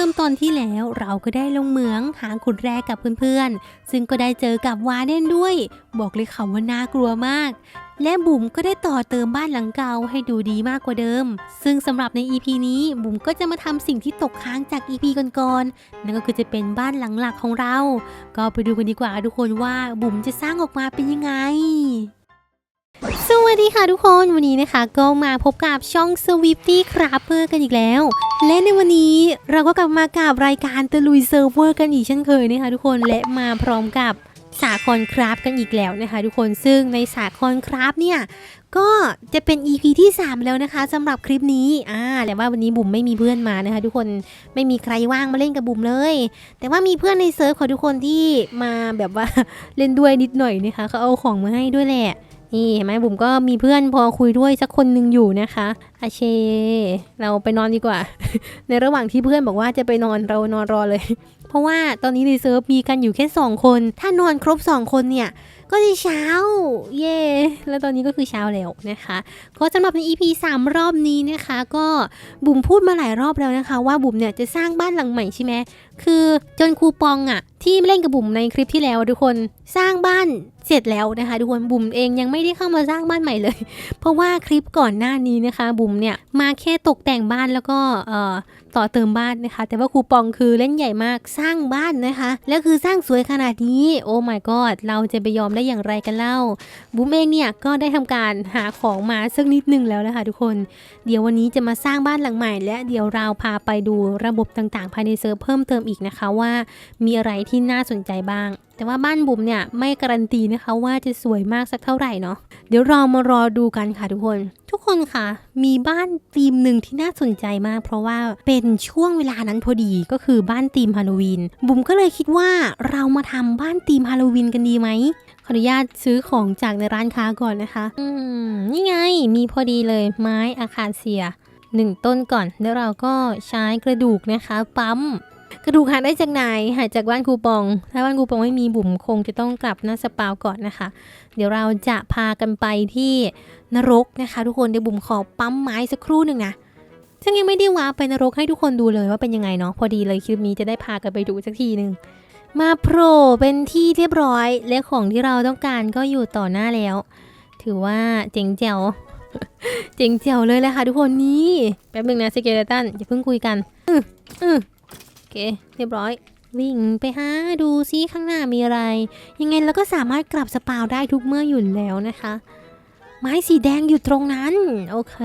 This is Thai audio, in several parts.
ดิมตอนที่แล้วเราก็ได้ลงเหมืองหาขุดแร่กับเพื่อนๆ ซึ่งก็ได้เจอกับวาเดนด้วย บอกเลยค่ะว่าน่ากลัวมาก และบุ๋มก็ได้ต่อเติมบ้านหลังเก่าให้ดูดีมากกว่าเดิม ซึ่งสำหรับใน EP นี้บุ๋มก็จะมาทำสิ่งที่ตกค้างจาก EP ก่อนๆนั่นก็คือจะเป็นบ้านหลังหลักของเรา ก็ไปดูกันดีกว่าทุกคนว่าบุ๋มจะสร้างออกมาเป็นยังไง สวัสดีค่ะทุกคนวันนี้นะคะ ก็มาพบกับช่อง s w i f t y Crapper กันอีกแล้ว และในวันนี้เราก็กลับมากับรายการตะลุยเซิร์ฟเวอร์กันอีกเช่นเคยนะคะทุกคนและมาพร้อมกับสาคอนคราฟกันอีกแล้วนะคะ ทุกคนซึ่งในสาคอนคราฟเนี่ยก็จะเป็น EP ที่ 3 แล้วนะคะสำหรับคลิปนี้อ่าแต่ว่าวันนี้บุ๋มไม่มีเพื่อนมานะคะ ทุกคนไม่มีใครว่างมาเล่นกับบุ๋มเลย แต่ว่ามีเพื่อนในเซิร์ฟของทุกคนที่มาแบบว่าเล่นด้วยนิดหน่อยนะคะเขาเอาของมาให้ด้วยแหละ นี่เห็นไหมบุ๋มก็มีเพื่อนพอคุยด้วยสักคนหนึ่งอยู่นะคะอาเช เราไปนอนดีกว่า ในระหว่างที่เพื่อนบอกว่าจะไปนอนเรานอนรอเลย เพราะว่าตอนนี้ในเซิร์ฟมีกันอยู่แค่ 2 คน ถ้านอนครบ 2 คนเนี่ย ก็จะเช้า เย่แล้วตอนนี้ก็คือเช้าแล้วนะคะ ก็สำหรับใน EP 3 รอบนี้นะคะ ก็บุ๋มพูดมาหลายรอบแล้วนะคะ ว่าบุ๋มเนี่ยจะสร้างบ้านหลังใหม่ใช่ไหมคือจนครูปองอะที่เล่นกับบุ๋มในคลิปที่แล้วทุกคนสร้างบ้านเสร็จแล้วนะคะ ทุกคนบุ๋มเองยังไม่ได้เข้ามาสร้างบ้านใหม่เลย เพราะว่าคลิปก่อนหน้านี้นะคะ บุ๋มเนี่ยมาแค่ตกแต่งบ้านแล้วก็เอ่อต่อเติมบ้านนะคะ แต่ว่าครูปองคือเล่นใหญ่มากสร้างบ้านนะคะ แล้วคือสร้างสวยขนาดนี้ โอ้ my god เราจะไปยอมได้อย่างไรกันเล่าบุ๋มเองเนี่ยก็ได้ทำการหาของมาสักนิดหนึงแล้วนะคะทุกคน เดี๋ยววันนี้จะมาสร้างบ้านหลังใหม่ และเดี๋ยวเราพาไปดูระบบต่างๆ ภายในเซิร์ฟเพิ่มเติมอีกนะคะว่ามีอะไรที่น่าสนใจบ้าง แต่ว่าบ้านบุ๋มเนี่ยไม่การันตีนะคะว่าจะสวยมากสักเท่าไหร่เนาะเดี๋ยวเรามารอดูกันค่ะทุกคน ทุกคนค่ะ มีบ้านธีมหนึ่งที่น่าสนใจมาก เพราะว่าเป็นช่วงเวลานั้นพอดีก็คือบ้านธีมฮาโลวีนบุ๋มก็เลยคิดว่าเรามาทำบ้านธีมฮาโลวีนกันดีไหม ขออนุญาตซื้อของจากในร้านค้าก่อนนะคะ อืม นี่ไง มีพอดีเลยไม้อาคาเซียหนึ่งต้นก่อน แล้วเราก็ใช้กระดูกนะคะ ปั๊ม กระดูกหาได้จากไหนหาจากบ้านคูปอง ถ้าบ้านคูปองไม่มีบุ๋มคงจะต้องกลับหน้าสปาวก่อนนะคะ เดี๋ยวเราจะพากันไปที่นรกนะคะ ทุกคนเดี๋ยวบุ๋มขอปั๊มไม้สักครู่หนึ่งนะซึ่งยังไม่ได้วาไปนรกให้ทุกคนดูเลยว่าเป็นยังไงเนาะพอดีเลยคลิปนี้จะได้พากันไปดูสักทีหนึ่ง มาโผล่เป็นที่เรียบร้อย และของที่เราต้องการก็อยู่ต่อหน้าแล้ว ถือว่าเจ๋งแจ๋วเจ๋งแจ๋วเลยแหละค่ะทุกคนนี่แป๊บนึงนะสเกเลตันอย่าเพิ่งคุยกันอืออือโอเค เรียบร้อย วิ่งไปหาดูซิข้างหน้ามีอะไร ยังไงเราก็สามารถกลับสปาวได้ทุกเมื่ออยู่แล้วนะคะ ไม้สีแดงอยู่ตรงนั้น โอเค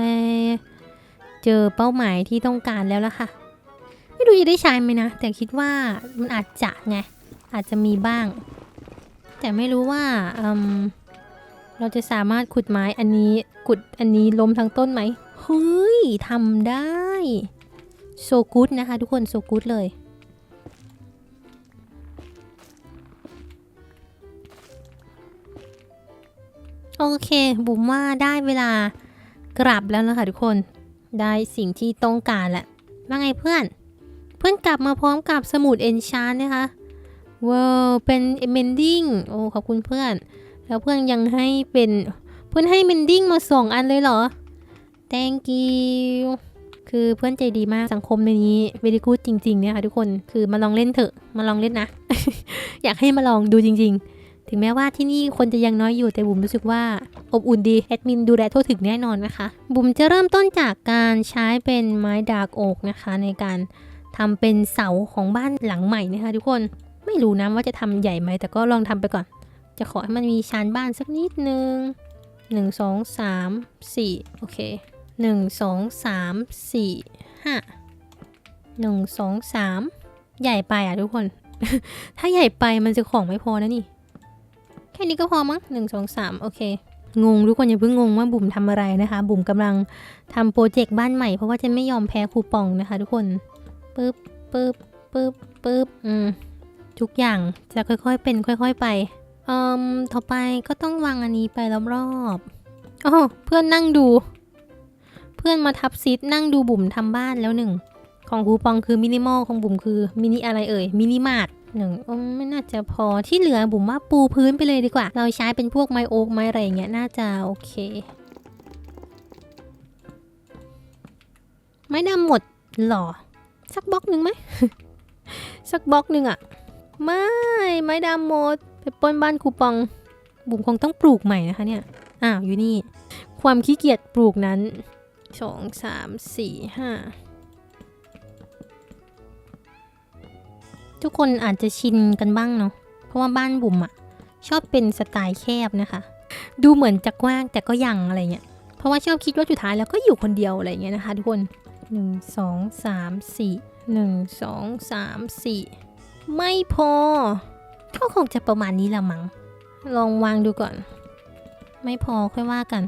เจอเป้าหมายที่ต้องการแล้วละค่ะ ไม่รู้จะได้ใช้ไหมนะ แต่คิดว่ามันอาจจะไง อาจจะมีบ้าง แต่ไม่รู้ว่าเราจะสามารถขุดไม้อันนี้ขุดอันนี้ล้มทั้งต้นไหมเฮ้ยทำได้โซกูดนะคะ ทุกคนโซกูดเลย โอเค บุ๋มว่าได้เวลากลับแล้วนะคะทุกคนได้สิ่งที่ต้องการแหละว่าไงเพื่อน เพื่อนกลับมาพร้อมกับสมุดเอนชานนะคะ ว้าวเป็นเมนดิ้งโอ้ขอบคุณเพื่อน แล้วเพื่อนยังให้เป็นเพื่อนให้เมนดิ้งมาสองอันเลยเหรอ thank you คือเพื่อนใจดีมากสังคมในนี้ very good จริงๆเนี่ยค่ะทุกคนคือมาลองเล่นเถอะมาลองเล่นนะ อยากให้มาลองดูจริง ๆ ถึงแม้ว่าที่นี่คนจะยังน้อยอยู่แต่บุ๋มรู้สึกว่า อบอุ่นดีแอดมินดูแลทั่วถึงแน่นอนนะคะ บุ๋มจะเริ่มต้นจากการใช้เป็นไม้ดาร์กโอกนะคะ ในการทำเป็นเสาของบ้านหลังใหม่นะคะทุกคน ไม่รู้นะว่าจะทำใหญ่ไหมแต่ก็ลองทำไปก่อน จะขอให้มันมีชานบ้านสักนิดนึงหนึ่งสองสามสี่โอเคหนึ่งสองสามสี่ห้าหนึ่งสองสามใหญ่ไปอะทุกคน ถ้าใหญ่ไปมันจะของไม่พอนะนี่ แค่นี้ก็พอมั้งหนึ่งสองสามโอเค งงทุกคนอย่าเพิ่งงงว่าบุ๋มทำอะไรนะคะ บุ๋มกำลังทำโปรเจกต์บ้านใหม่เพราะว่าจะไม่ยอมแพ้คูปองนะคะ ทุกคนปึ๊บปึ๊บปึ๊บปึ๊บอืม ทุกอย่างจะค่อยๆเป็นค่อย ๆไปเอ่มต่อไปก็ต้องวางอันนี้ไปรอบๆอ๋อเพื่อนนั่งดู เพื่อนมาทับซิดนั่งดูบุ๋มทำบ้านแล้วหนึ่ง ของคูปองคือมินิมอลของบุ๋มคือมินิอะไรเอ่ยมินิมาร์ทหนึ่งอืมไม่น่าจะพอที่เหลือบุ๋มว่าปูพื้นไปเลยดีกว่า เราใช้เป็นพวกไม้โอ๊กไม้อะไรอย่างเงี้ยน่าจะโอเค ไม้ดำหมดหรอ สักบล็อกหนึ่งไหม สักบล็อกหนึ่งอะ ไม่ ไม้ดำหมด ไปป้นบ้านคูปอง บุ๋มคงต้องปลูกใหม่นะคะเนี่ย อ้าวอยู่นี่ ความขี้เกียจปลูกนั้นสองสามสี่ห้าทุกคนอาจจะชินกันบ้างเนาะ เพราะว่าบ้านบุ๋มอะชอบเป็นสไตล์แคบนะคะ ดูเหมือนจะกว้างแต่ก็ยังอะไรเงี้ย เพราะว่าชอบคิดว่าสุดท้ายแล้วก็อยู่คนเดียวอะไรเงี้ยนะคะทุกคนหนึ่งสองสามสี่หนึ่งสองสามสี่ ไม่พอ ก็คงจะประมาณนี้ละมั้ง ลองวางดูก่อน ไม่พอค่อยว่ากัน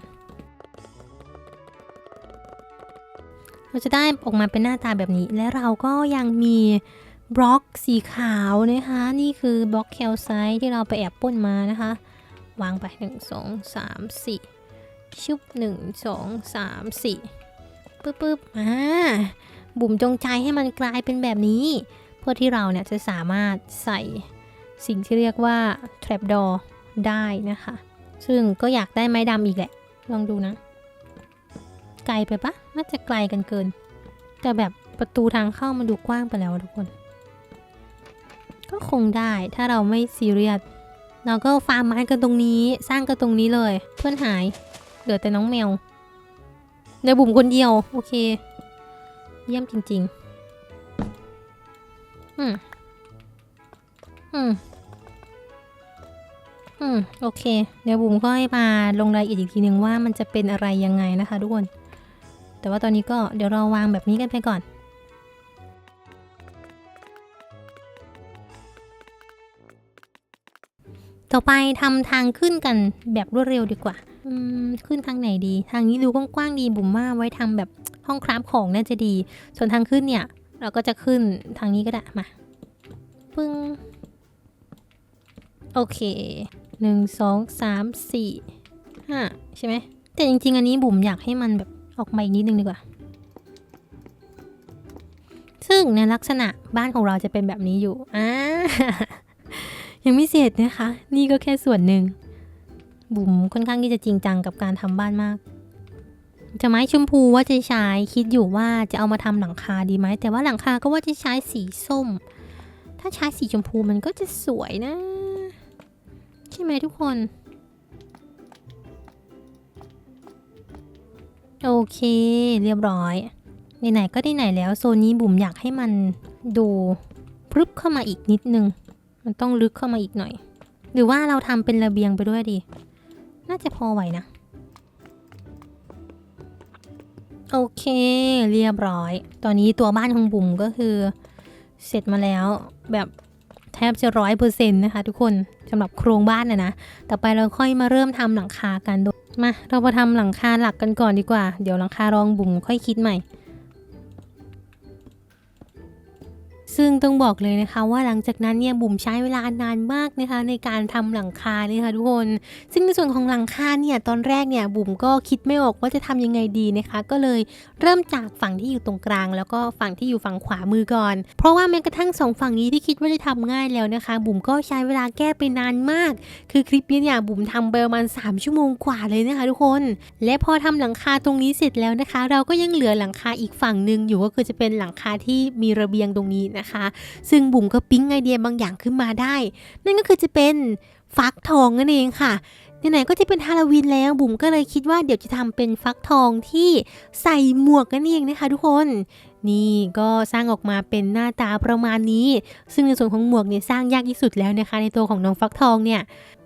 เราจะได้ออกมาเป็นหน้าตาแบบนี้ และเราก็ยังมีบล็อกสีขาวนะคะ นี่คือบล็อกแคลไซต์ที่เราไปแอบป้นมานะคะ วางไป 1 2 3 4 ชุบ 1 2 3 4ปึ๊บปึ๊บอ่าบุ่มจงใจให้มันกลายเป็นแบบนี้ พื่อที่เราเนี่ยจะสามารถใส่สิ่งที่เรียกว่า trapdoor ได้นะคะ ซึ่งก็อยากได้ไม้ดำอีกแหละ ลองดูนะ ไกลไปปะน่าจะไกลกันเกิน แต่แบบประตูทางเข้ามันดูกว้างไปแล้วทุกคน ก็คงได้ถ้าเราไม่ซีเรียสเราก็ฟาร์มไม้กันตรงนี้สร้างกันตรงนี้เลย เพื่อนหาย เหลือแต่น้องแมวในบุ๋มคนเดียว โอเค เยี่ยมจริง ๆ อืม อืม อืม โอเค เดี๋ยวบุ๋มก็ให้มาลงรายละเอียดอีกทีนึงว่ามันจะเป็นอะไรยังไงนะคะทุกคน แต่ว่าตอนนี้ก็เดี๋ยวเราวางแบบนี้กันไปก่อนต่อไปทำทางขึ้นกันแบบรวดเร็วดีกว่า อืม ขึ้นทางไหนดี ทางนี้ดูกว้างๆดีบุ๋มว่าไว้ทำแบบห้องคราฟของน่าจะดี ส่วนทางขึ้นเนี่ย เราก็จะขึ้นทางนี้ก็ได้มา ปึ้ง โอเคหนึ่งสองสามสี่ห้าใช่ไหม แต่จริงๆ อันนี้บุ๋มอยากให้มันแบบออกมาอีกนิดนึงดีกว่า ซึ่งในลักษณะบ้านของเราจะเป็นแบบนี้อยู่อ่ายังไม่เสร็จนะคะ นี่ก็แค่ส่วนหนึ่งบุ๋มค่อนข้างที่จะจริงจังกับการทำบ้านมาก จะไม้ชมพูว่าจะใช้คิดอยู่ว่าจะเอามาทำหลังคาดีไหมแต่ว่าหลังคาก็ว่าจะใช้สีส้ม ถ้าใช้สีชมพูมันก็จะสวยนะ ใช่ไหมทุกคน โอเคเรียบร้อยไหนๆก็ได้ไหนแล้วโซนนี้บุ๋มอยากให้มันดูพรึบเข้ามาอีกนิดนึง มันต้องลึกเข้ามาอีกหน่อย หรือว่าเราทำเป็นระเบียงไปด้วยดี น่าจะพอไหวนะ โอเค เรียบร้อย ตอนนี้ตัวบ้านของบุ๋มก็คือ เสร็จมาแล้วแบบแทบจะร้อยเปอร์เซ็นต์นะคะทุกคนสำหรับโครงบ้านนะนะ ต่อไปเราค่อยมาเริ่มทำหลังคากันดูมา เรามาทำหลังคาหลักกันก่อนดีกว่า เดี๋ยวหลังคารองบุ๋มค่อยคิดใหม่ ซึ่งต้องบอกเลยนะคะว่าหลังจากนั้นเนี่ยบุ๋มใช้เวลานานมากนะคะในการทำหลังคาเนี่ยค่ะทุกคน ซึ่งในส่วนของหลังคาเนี่ยตอนแรกเนี่ยบุ๋มก็คิดไม่ออกว่าจะทำยังไงดีนะคะ ก็เลยเริ่มจากฝั่งที่อยู่ตรงกลาง แล้วก็ฝั่งที่อยู่ฝั่งขวามือก่อน เพราะว่าแม้กระทั่งสองฝั่งนี้ที่คิดว่าจะทำง่ายแล้วนะคะ บุ๋มก็ใช้เวลาแก้ไปนานมาก คือคลิปนี้เนี่ยบุ๋มทำไปประมาณ 3 ชั่วโมงกว่าเลยนะคะทุกคน และพอทำหลังคาตรงนี้เสร็จแล้วนะคะ เราก็ยังเหลือหลังคาอีกฝั่งหนึ่งอยู่ก็คือจะเป็นหลังคาที่มีระเบียงตรงนี้นะคะซึ่งบุ๋มก็ปิ๊งไอเดียบางอย่างขึ้นมาได้ นั่นก็คือจะเป็นฟักทองนั่นเองค่ะไหนๆก็จะเป็นฮาโลวีนแล้วบุ๋มก็เลยคิดว่าเดี๋ยวจะทำเป็นฟักทองที่ใส่หมวกนั่นเองนะคะทุกคน นี่ก็สร้างออกมาเป็นหน้าตาประมาณนี้ ซึ่งในส่วนของหมวกเนี่ยสร้างยากที่สุดแล้วนะคะ ในตัวของน้องฟักทองเนี่ย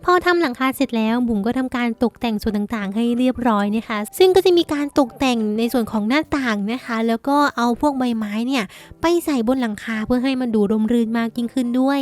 พอทำหลังคาเสร็จแล้วบุ๋มก็ทำการตกแต่งส่วนต่างๆ ให้เรียบร้อยนะคะ ซึ่งก็จะมีการตกแต่งในส่วนของหน้าต่างนะคะ แล้วก็เอาพวกใบไม้เนี่ยไปใส่บนหลังคาเพื่อให้มันดูร่มรื่นมากยิ่งขึ้นด้วย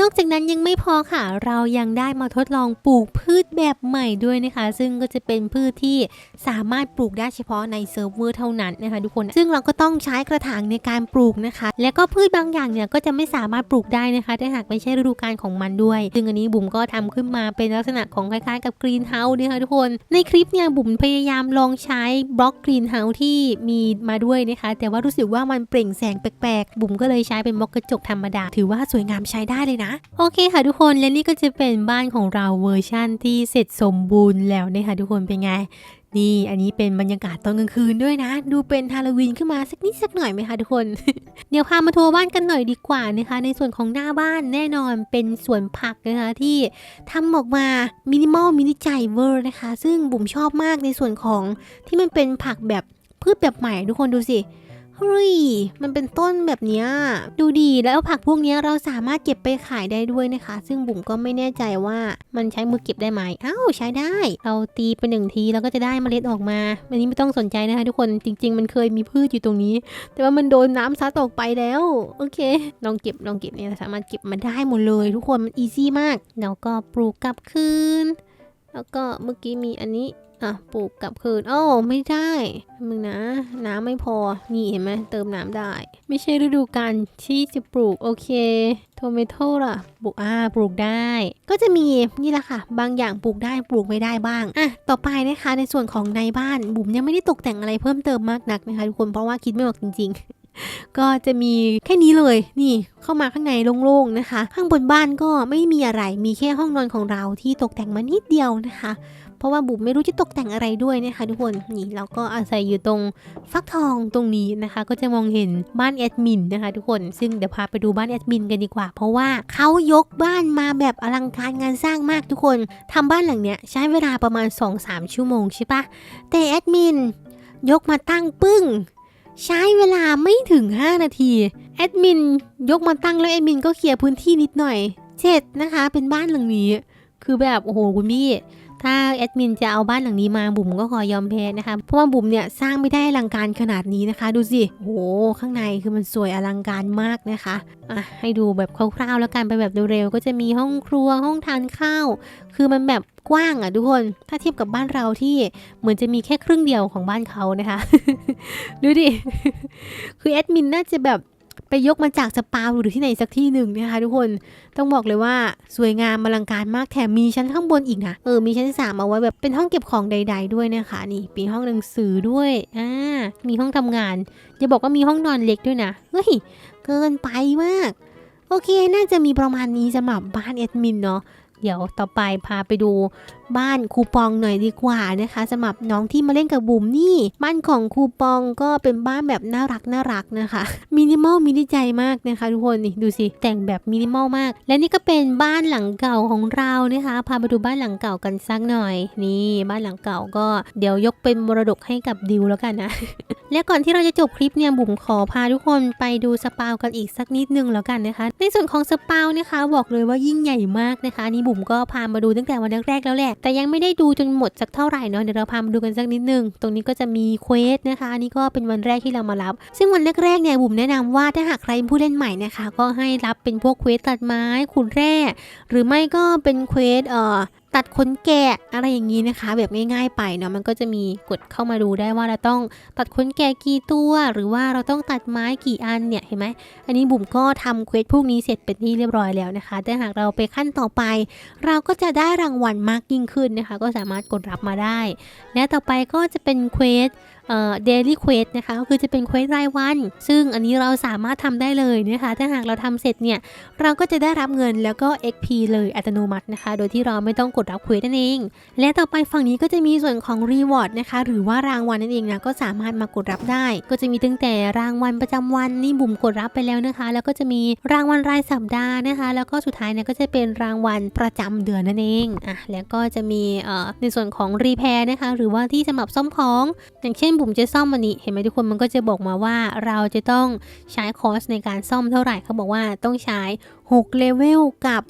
นอกจากนั้นยังไม่พอค่ะ เรายังได้มาทดลองปลูกพืชแบบใหม่ด้วยนะคะ ซึ่งก็จะเป็นพืชที่สามารถปลูกได้เฉพาะในเซิร์ฟเวอร์เท่านั้นนะคะทุกคน ซึ่งเราก็ต้องใช้กระถางในการปลูกนะคะ และก็พืชบางอย่างเนี่ยก็จะไม่สามารถปลูกได้นะคะถ้าหากไม่ใช่ฤดูกาลของมันด้วย ซึ่งอันนี้บุ๋มก็ทำขึ้นมาเป็นลักษณะของคล้ายๆกับกรีนเฮาส์นะคะทุกคน ในคลิปเนี่ยบุ๋มพยายามลองใช้บล็อกกรีนเฮาส์ที่มีมาด้วยนะคะ แต่ว่ารู้สึกว่ามันเปล่งแสงแปลกๆ บุ๋มก็เลยใช้เป็นบล็อกกระจกธรรมดา ถือว่าสวยงามใช้ได้เลยนะ โอเคค่ะทุกคนและนี่ก็จะเป็นบ้านของเราเวอร์ชั่นที่เสร็จสมบูรณ์แล้วนะคะทุกคนเป็นไงนี่อันนี้เป็นบรรยากาศตอนกลางคืนด้วยนะ ดูเป็นฮาโลวีนขึ้นมาสักนิดสักหน่อยไหมคะทุกคน เดี๋ยวพามาทัวร์บ้านกันหน่อยดีกว่านะคะ ในส่วนของหน้าบ้านแน่นอนเป็นสวนผักนะคะที่ทำออกมามินิมอลมินิใจเวอร์นะคะ ซึ่งบุ๋มชอบมากในส่วนของที่มันเป็นผักแบบพืชแบบใหม่ทุกคนดูสิ เฮ้ย มันเป็นต้นแบบนี้ดูดีแล้วผักพวกนี้เราสามารถเก็บไปขายได้ด้วยนะคะ ซึ่งบุ๋มก็ไม่แน่ใจว่ามันใช้มือเก็บได้ไหมอ้าวใช้ได้ เราตีไปหนึ่งทีแล้วก็จะได้เมล็ดออกมาอันนี้ไม่ต้องสนใจนะคะทุกคนจริง ๆ มันเคยมีพืชอยู่ตรงนี้ แต่ว่ามันโดนน้ำซัดออกไปแล้ว โอเค ลองเก็บลองเก็บเนี่ยสามารถเก็บมาได้หมดเลย ทุกคนมันอีซี่มากแล้วก็ปลูกกลับคืนแล้วก็เมื่อกี้มีอันนี้ อะปลูกกลับคืนโอ้ไม่ได้มึงนะ น้ำไม่พอ นี่เห็นไหมเติมน้ำได้ ไม่ใช่ฤดูกาลที่จะปลูก โอเคโทเมโต้ล่ะปลูกอ่าปลูกได้ ก็จะมีนี่แหละค่ะ บางอย่างปลูกได้ปลูกไม่ได้บ้างอะต่อไปนะคะ ในส่วนของในบ้านบุ๋มยังไม่ได้ตกแต่งอะไรเพิ่มเติมมากนักนะคะทุกคนเพราะว่าคิดไม่ออกจริง ๆก็จะมีแค่นี้เลยนี่เข้ามาข้างในโล่งๆนะคะ ข้างบนบ้านก็ไม่มีอะไรมีแค่ห้องนอนของเราที่ตกแต่งมานิดเดียวนะคะ เพราะว่าบุ๋มไม่รู้จะตกแต่งอะไรด้วยนะคะทุกคนนี่เราก็อาศัยอยู่ตรงฟักทองตรงนี้นะคะ ก็จะมองเห็นบ้านแอดมินนะคะ ทุกคนซึ่งเดี๋ยวพาไปดูบ้านแอดมินกันดีกว่า เพราะว่าเขายกบ้านมาแบบอลังการงานสร้างมากทุกคนทำบ้านหลังเนี้ยใช้เวลาประมาณ 2-3 ชั่วโมงใช่ปะแต่แอดมินยกมาตั้งปึ้งใช้เวลาไม่ถึง 5 นาทีแอดมินยกมาตั้งแล้วแอดมินก็เคลียร์พื้นที่นิดหน่อยเสร็จนะคะ เป็นบ้านหลังนี้ คือแบบโอ้โหคุณพี่ถ้าแอดมินจะเอาบ้านหลังนี้มาบุ๋มก็ขอยอมแพ้นะคะ เพราะว่าบุ๋มเนี่ยสร้างไม่ได้อลังการขนาดนี้นะคะ ดูสิโอ้โหข้างในคือมันสวยอลังการมากนะคะอะให้ดูแบบคร่าวๆแล้วกันไปแบบเร็วๆก็จะมีห้องครัวห้องทานข้าว คือมันแบบกว้างอะทุกคนถ้าเทียบกับบ้านเราที่เหมือนจะมีแค่ครึ่งเดียวของบ้านเขานะคะ ดูดิคือแอดมินน่าจะแบบ ไปยกมาจากสปาหรือที่ไหนสักที่หนึ่งนะคะทุกคนต้องบอกเลยว่าสวยงามอลังการมากแถมมีชั้นข้างบนอีกนะเออมีชั้นสามเอาไว้แบบเป็นห้องเก็บของใด ๆ ด้วยนะคะ นี่มีห้องหนังสือด้วยอ่ามีห้องทำงานจะบอกว่ามีห้องนอนเล็กด้วยนะเฮ้ยเกินไปมาก โอเค น่าจะมีประมาณนี้สำหรับบ้านแอดมินเนาะเดี๋ยวต่อไปพาไปดู บ้านครูปองหน่อยดีกว่านะคะสำหรับน้องที่มาเล่นกับบุ๋มนี่ บ้านของครูปองก็เป็นบ้านแบบน่ารักน่ารักนะคะมินิมอลมินิใจมากนะคะทุกคนนี่ดูสิแต่งแบบมินิมอลมาก และนี่ก็เป็นบ้านหลังเก่าของเรานะคะ พาไปดูบ้านหลังเก่ากันสักหน่อย นี่บ้านหลังเก่าก็เดี๋ยวยกเป็นมรดกให้กับดิวแล้วกันนะ และก่อนที่เราจะจบคลิปเนี่ยบุ๋มขอพาทุกคนไปดูสปาวกันอีกสักนิดนึงแล้วกันนะคะ ในส่วนของสปาวนะคะ บอกเลยว่ายิ่งใหญ่มากนะคะนนี่บุ๋มก็พามาดูตั้งแต่วันแรกๆแล้วแหละแต่ยังไม่ได้ดูจนหมดสักเท่าไหร่เนาะเดี๋ยวเราพามาดูกันสักนิดนึง ตรงนี้ก็จะมีเควสนะคะอันนี้ก็เป็นวันแรกที่เรามารับ ซึ่งวันแรกๆเนี่ยบุ๋มแนะนำว่าถ้าหากใครผู้เล่นใหม่นะคะ ก็ให้รับเป็นพวกเควสตัดไม้ขุดแร่ หรือไม่ก็เป็นเควสเอ่อ ตัดขนแกะอะไรอย่างนี้นะคะ แบบง่ายๆไปเนาะมันก็จะมีกดเข้ามาดูได้ว่าเราต้องตัดขนแกะกี่ตัว หรือว่าเราต้องตัดไม้กี่อันเนี่ยเห็นไหมอันนี้บุ๋มก็ทำเควสพวกนี้เสร็จเป็นที่เรียบร้อยแล้วนะคะแต่หากเราไปขั้นต่อไป เราก็จะได้รางวัลมากยิ่งขึ้นนะคะ ก็สามารถกดรับมาได้ และต่อไปก็จะเป็นเควส เอ่อ daily quest นะคะก็คือจะเป็นเควสรายวัน ซึ่งอันนี้เราสามารถทำได้เลยนะคะ ถ้าหากเราทำเสร็จเนี่ย เราก็จะได้รับเงินแล้วก็ XP เลยอัตโนมัตินะคะ โดยที่เราไม่ต้องกดรับเควสนั่นเอง และต่อไปฝั่งนี้ก็จะมีส่วนของ reward นะคะ หรือว่ารางวัลนั่นเองนะ ก็สามารถมากดรับได้ ก็จะมีตั้งแต่รางวัลประจำวันนี่บุ๋มกดรับไปแล้วนะคะ แล้วก็จะมีรางวัลรายสัปดาห์นะคะ แล้วก็สุดท้ายเนี่ยก็จะเป็นรางวัลประจำเดือนนั่นเอง อะ แล้วก็จะมีเอ่อในส่วนของ repair นะคะ หรือว่าที่สำหรับซ่อมของ อย่างเช่นบุ๋มจะซ่อมอันนี้ เห็นไหมทุกคนมันก็จะบอกมาว่าเราจะต้องใช้คอสในการซ่อมเท่าไหร่เขาบอกว่าต้องใช้6เลเวลกับ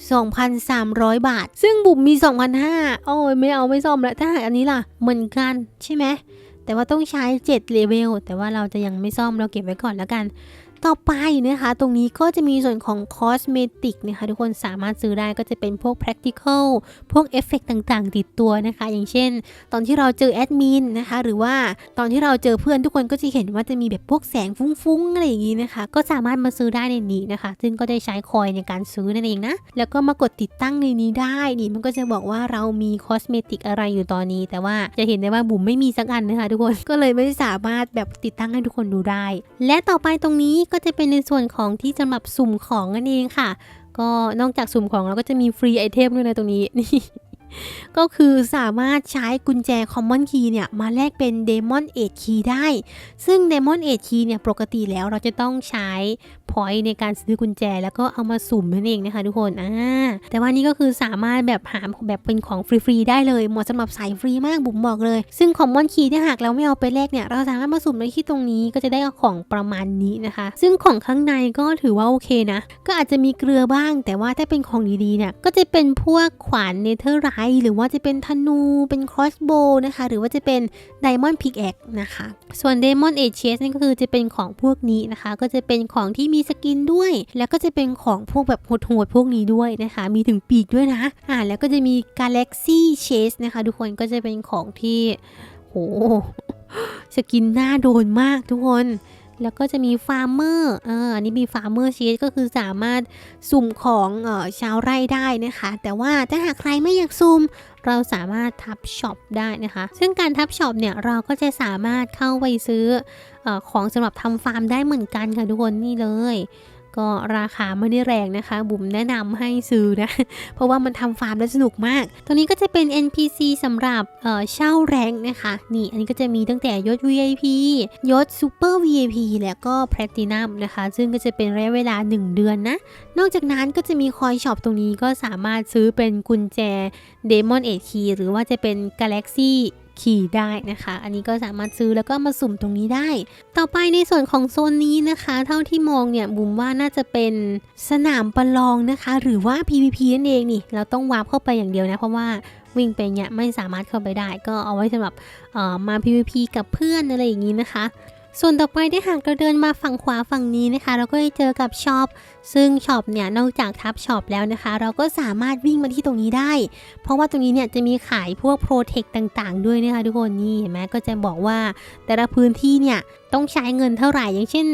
2,300 บาท ซึ่งบุ๋มมี 2,500โอ้ยไม่เอาไม่ซ่อมแล้วถ้าหากอันนี้ล่ะเหมือนกันใช่ไหมแต่ว่าต้องใช้7เลเวลแต่ว่าเราจะยังไม่ซ่อมเราเก็บไว้ก่อนแล้วกัน ต่อไปนะคะ ตรงนี้ก็จะมีส่วนของคอสเมติกนะคะ ทุกคนสามารถซื้อได้ก็จะเป็นพวก practical พวกเอฟเฟกต่างๆ ติดตัวนะคะ อย่างเช่น ตอนที่เราเจอแอดมินนะคะ หรือว่าตอนที่เราเจอเพื่อนทุกคนก็จะเห็นว่าจะมีแบบพวกแสงฟุ้งๆอะไรอย่างนี้นะคะ ก็สามารถมาซื้อได้ในนี้นะคะ ซึ่งก็ได้ใช้คอยในการซื้อนั่นเองนะ แล้วก็มากดติดตั้งในนี้ได้นี่มันก็จะบอกว่าเรามีคอสเมติกอะไรอยู่ตอนนี้ แต่ว่าจะเห็นได้ว่าบุ๋มไม่มีสักอันนะคะ ทุกคนก็เลยไม่สามารถแบบติดตั้งให้ทุกคนดูได้ และต่อไปตรงนี้ก็จะเป็นในส่วนของที่สำหรับสุ่มของนั่นเองค่ะ ก็นอกจากสุ่มของเราก็จะมีฟรีไอเทมด้วยนะตรงนี้นี่ก็คือสามารถใช้กุญแจ Common Key เนี่ย มาแลกเป็น Demon Age Key ได้ ซึ่ง Demon Age Key เนี่ย ปกติแล้วเราจะต้องใช้ point ในการซื้อกุญแจ แล้วก็เอามาสุ่มนั่นเองนะคะทุกคนอ่าแต่ว่านี่ก็คือสามารถแบบหาแบบเป็นของฟรีๆได้เลยเหมาะสำหรับสายฟรีมากบุ๋มบอกเลย ซึ่ง Common Key ถ้าหากเราไม่เอาไปแลกเนี่ยเราสามารถมาสุ่มได้ที่ตรงนี้ก็จะได้ของประมาณนี้นะคะ ซึ่งของข้างในก็ถือว่าโอเคนะ ก็อาจจะมีเกลือบ้าง แต่ว่าถ้าเป็นของดีๆเนี่ยก็จะเป็นพวกขวานเนเธอร์ไรหรือว่าจะเป็นธนูเป็นครอสโบนะคะ หรือว่าจะเป็นไดมอนด์พิกแอกนะคะ ส่วนเดมอนเอเชสนี่ก็คือจะเป็นของพวกนี้นะคะ ก็จะเป็นของที่มีสกินด้วย แล้วก็จะเป็นของพวกแบบโหดๆพวกนี้ด้วยนะคะ มีถึงปีกด้วยนะ อ่าแล้วก็จะมี Galaxy Chase นะคะ ทุกคนก็จะเป็นของที่โหสกินหน้าโดนมากทุกคน แล้วก็จะมีฟาร์มเมอร์อออันนี้มีฟาร์มเมอร์ชีสก็คือสามารถสุ่มของเออชาวไร่ได้นะคะ แต่ว่าถ้าหากใครไม่อยากสุ่มเราสามารถทับช็อปได้นะคะ ซึ่งการทับช็อปเนี่ยเราก็จะสามารถเข้าไปซื้อออของสำหรับทำฟาร์มได้เหมือนกันค่ะทุกคนนี่เลย ก็ราคาไม่ได้แรงนะคะ บุ๋มแนะนำให้ซื้อนะ เพราะว่ามันทำฟาร์มแล้วสนุกมากตัวนี้ก็จะเป็น NPC สำหรับเช่าแรงนะคะ นี่อันนี้ก็จะมีตั้งแต่ยศ VIP ยศ Super VIP แล้วก็ Platinum นะคะ ซึ่งก็จะเป็นระยะเวลา 1 เดือนนะ นอกจากนั้นก็จะมีคอยช็อปตรงนี้ก็สามารถซื้อเป็นกุญแจ Demon Age Key หรือว่าจะเป็น Galaxy Key ได้นะคะ อันนี้ก็สามารถซื้อแล้วก็มาสุ่มตรงนี้ได้ ต่อไปในส่วนของโซนนี้นะคะ เท่าที่มองเนี่ยบุมว่าน่าจะเป็นสนามประลองนะคะ หรือว่า PVP นั่นเองนี่ เราต้องวาร์ปเข้าไปอย่างเดียวนะ เพราะว่าวิ่งไปเนี่ยไม่สามารถเข้าไปได้ ก็เอาไว้สำหรับเอ่อมา PVP กับเพื่อนอะไรอย่างนี้นะคะ ส่วนต่อไปได้หากเราเดินมาฝั่งขวาฝั่งนี้นะคะ เราก็จะเจอกับช็อปซึ่งช็อปเนี่ยนอกจากทับช็อปแล้วนะคะ เราก็สามารถวิ่งมาที่ตรงนี้ได้ เพราะว่าตรงนี้เนี่ยจะมีขายพวกโปรเทคต่างๆ ด้วยนะคะทุกคนนี่เห็นไหมก็จะบอกว่าแต่ละพื้นที่เนี่ยต้องใช้เงินเท่าไหร่อย่างเช่น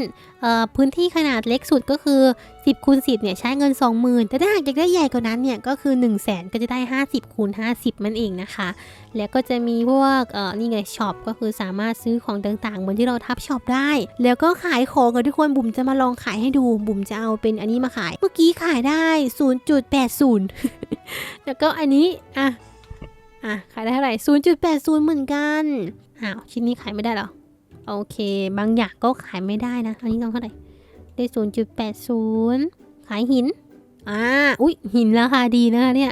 พื้นที่ขนาดเล็กสุดก็คือ 10คูณ10เนี่ยใช้เงิน 20,000 แต่ถ้าหากอยากได้ใหญ่กว่านั้นเนี่ยก็คือ 1 0 0 0 0แก็จะได้ 50คูณ50 มันเองนะคะ แล้วก็จะมีพวกนี่ไงช็อปก็คือสามารถซื้อของต่างๆ เหมือนที่เราทับช็อปได้ แล้วก็ขายของกับทุกคนบุ๋มจะมาลองขายให้ดูบุ๋มจะเอาเป็นอันนี้มาขาย เมื่อกี้ขายได้ 0.80 แล้วก็อันนี้อะอะขายได้เท่าไหร่0.80 เหมือนกันอ้าวชิ้นนี้ขายไม่ได้หรอ โอเค บางอย่างก็ขายไม่ได้นะ อันนี้ต้องเท่าไหร่ ได้ศูนย์จุดแปดศูนย์ขายหิน อ่า อุ้ยหินราคาดีนะคะเนี่ย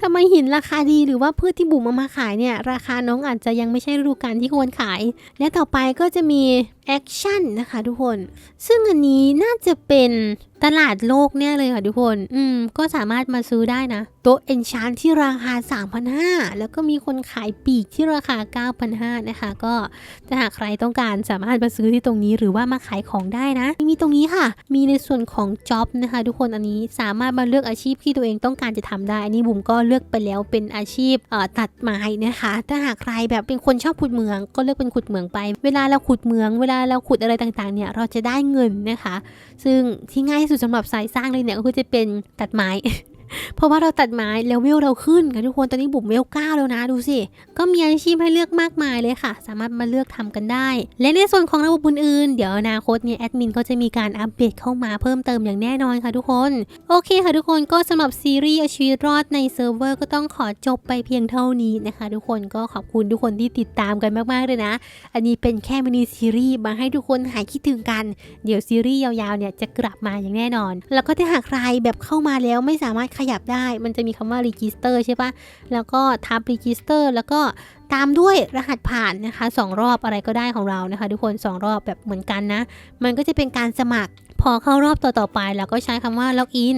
ทำไมหินราคาดีหรือว่าพืชที่บุ๋มเอามาขายเนี่ย ราคาน้องอาจจะยังไม่ใช่ฤดูกาลที่ควรขาย และต่อไปก็จะมีแอคชั่นนะคะทุกคน ซึ่งอันนี้น่าจะเป็นตลาดโลกเนี่ยเลยค่ะทุกคน อืม ก็สามารถมาซื้อได้นะ โต๊ะเอนชานที่ราคา 3,500 แล้วก็มีคนขายปีกที่ราคา 9,500 นะคะ ก็ถ้าหากใครต้องการสามารถมาซื้อที่ตรงนี้หรือว่ามาขายของได้นะ มีตรงนี้ค่ะ มีในส่วนของจ็อบนะคะ ทุกคนอันนี้สามารถมาเลือกอาชีพที่ตัวเองต้องการจะทำได้ อันนี้บุ๋มก็เลือกไปแล้วเป็นอาชีพเอ่อตัดไม้นะคะ ถ้าหากใครแบบเป็นคนชอบขุดเหมือง ก็เลือกเป็นขุดเหมืองไป เวลาเราขุดเหมืองเวลาเราขุดอะไรต่างๆเนี่ยเราจะได้เงินนะคะ ซึ่งที่ง่ายที่สุดสำหรับสายสร้างเลยเนี่ยก็คือจะเป็นตัดไม้ เพราะว่าเราตัดไม้แล้วเวลเราขึ้นค่ะทุกคนตอนนี้บุ๋มเวลเก้าแล้วนะดูสิ ก็มีอาชีพให้เลือกมากมายเลยค่ะ สามารถมาเลือกทำกันได้ และในส่วนของระบบอื่นๆเดี๋ยวอนาคตเนี่ยแอดมินก็จะมีการอัปเดตเข้ามาเพิ่มเติมอย่างแน่นอนค่ะทุกคน โอเคค่ะทุกคนก็สำหรับซีรีส์อาชีวิตรอดในเซิร์ฟเวอร์ก็ต้องขอจบไปเพียงเท่านี้นะคะ ทุกคนก็ขอบคุณทุกคนที่ติดตามกันมากๆเลยนะ อันนี้เป็นแค่มินิซีรีส์มาให้ทุกคนหายคิดถึงกัน เดี๋ยวซีรีส์ยาวๆเนี่ยจะกลับมาอย่างแน่นอน แล้วก็ถ้าหากใครแบบเข้ามาแล้วไม่สามารถขยับได้มันจะมีคำว่า register ใช่ปะแล้วก็ทับ register แล้วก็ตามด้วยรหัสผ่านนะคะสองรอบอะไรก็ได้ของเรานะคะ ทุกคนสองรอบแบบเหมือนกันนะ มันก็จะเป็นการสมัครพอเข้ารอบต่อๆไปเราก็ใช้คำว่า login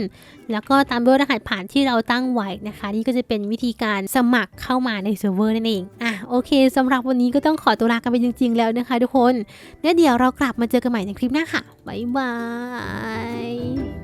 แล้วก็ตามด้วยรหัสผ่านที่เราตั้งไว้นะคะ นี่ก็จะเป็นวิธีการสมัครเข้ามาในเซิร์ฟเวอร์นั่นเองอะโอเคสำหรับวันนี้ก็ต้องขอตัวลากันไปจริง ๆ แล้วนะคะ ทุกคนแล้วเดี๋ยวเรากลับมาเจอกันใหม่ในคลิปหน้าค่ะบ๊ายบาย